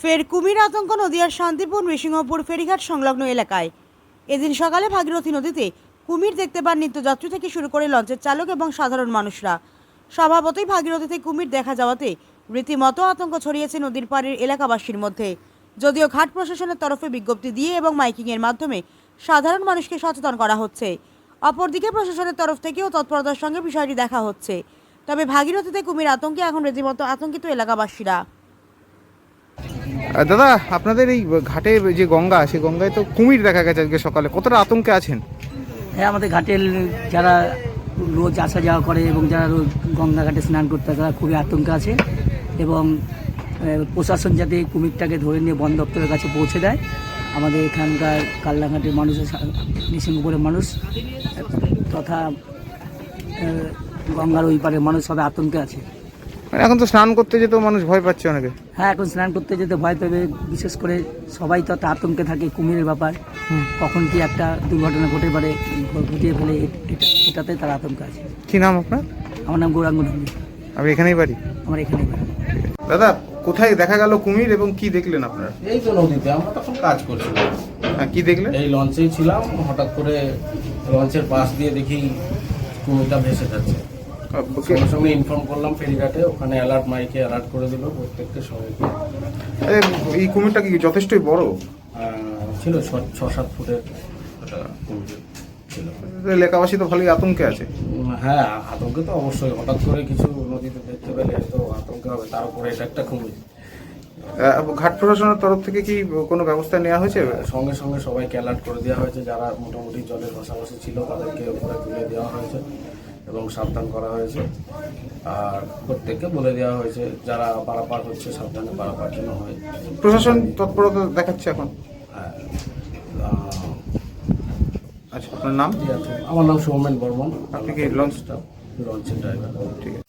ফের কুমির আতঙ্ক নদিয়ার শান্তিপুর, নৃসিংহপুর ফেরিঘাট সংলগ্ন এলাকায়। এদিন সকালে ভাগীরথী নদীতে কুমির দেখতে পান নিত্যযাত্রী থেকে শুরু করে লঞ্চের চালক এবং সাধারণ মানুষরা। স্বভাবতই ভাগীরথীতে কুমির দেখা যাওয়াতে রীতিমতো আতঙ্ক ছড়িয়েছে নদীর পাড়ের এলাকাবাসীর মধ্যে। যদিও ঘাট প্রশাসনের তরফে বিজ্ঞপ্তি দিয়ে এবং মাইকিংয়ের মাধ্যমে সাধারণ মানুষকে সচেতন করা হচ্ছে। অপরদিকে প্রশাসনের তরফ থেকেও তৎপরতার সঙ্গে বিষয়টি দেখা হচ্ছে। তবে ভাগীরথীতে কুমির আতঙ্কে এখন রীতিমতো আতঙ্কিত এলাকাবাসীরা। দাদা, আপনাদের এই ঘাটের যে গঙ্গা, সেই গঙ্গায় তো কুমির দেখা গেছে আজকে সকালে। কতটা আতঙ্কে আছেন? হ্যাঁ আমাদের ঘাটের যারা রোজ আসা যাওয়া করে এবং যারা রোজ গঙ্গা ঘাটে স্নান করতে তারা খুবই আতঙ্কে আছে এবং প্রশাসন যাতে কুমিরটাকে ধরে নিয়ে বন দপ্তরের কাছে পৌঁছে দেয়। আমাদের এখানকার কাল্লাঘাটের মানুষ, নিসিংহপুরের মানুষ, তথা গঙ্গার ওই পারের মানুষ সবাই আতঙ্কে আছে। এখন তো স্নান করতে যেতেও মানুষ ভয় পাচ্ছে অনেকে। হ্যাঁ এখন স্নান করতে যেতে ভয় পাবে বিশেষ করে সবাই তো একটা আতঙ্কে থাকে কুমিরের ব্যাপার। হুম। কখন কি একটা দুর্ঘটনা ঘটে পারে ঘটিয়ে ফেলে এটা এটাতে তার আতঙ্ক আছে। কি নাম আপনার? আমার নাম গৌরাঙ্গ নন্দী। আমি এখানেই বাড়ি? আমার এখানেই বাড়ি। দাদা কোথায় দেখা গেল কুমির এবং কি দেখলেন আপনারা? এই তো নদীতে আমরা তখন কাজ করছিলাম হ্যাঁ, কি দেখলেন? এই লঞ্চেই ছিলাম হঠাৎ করে লঞ্চের পাশ দিয়ে দেখি কুমিরটা ভেসে যাচ্ছে। সঙ্গে সঙ্গে ইনফর্ম করলাম ফেরিঘাটে ওখানে অ্যালার্ট মাইকে অ্যালার্ট করে দিল প্রত্যেকটা সবাইকে। এই কুমিরটা কি যথেষ্টই বড়? ছিল ছ- সাত ফুটের একটা কুমির ছিল। এলাকাবাসী তো ভালোই আতঙ্কে আছে। হ্যাঁ আতঙ্কে তো অবশ্যই। হঠাৎ করে কিছু নদীতে দেখতে পেলে তো আতঙ্কে হবে। তার উপরে এটা একটা কুমির। ঘাট প্রশাসনের তরফ থেকে কি কোনো ব্যবস্থা নেওয়া হয়েছে? সঙ্গে সঙ্গে সবাইকে অ্যালার্ট করে দেওয়া হয়েছে যারা মোটামুটি জলের পাশাপাশি ছিল তাদেরকে উপরে তুলে দেওয়া হয়েছে এবং সাবধান করা হয়েছে। আর প্রত্যেককে বলে দেওয়া হয়েছে যারা পারাপার হচ্ছে সাবধানে পারাপার যেন হয়। প্রশাসন তৎপরতা দেখাচ্ছে এখন? হ্যাঁ। আচ্ছা আপনার নাম? আমার নাম সৌমেন বর্মন। আপনি কি লঞ্চ লঞ্চের ড্রাইভার ঠিক আছে।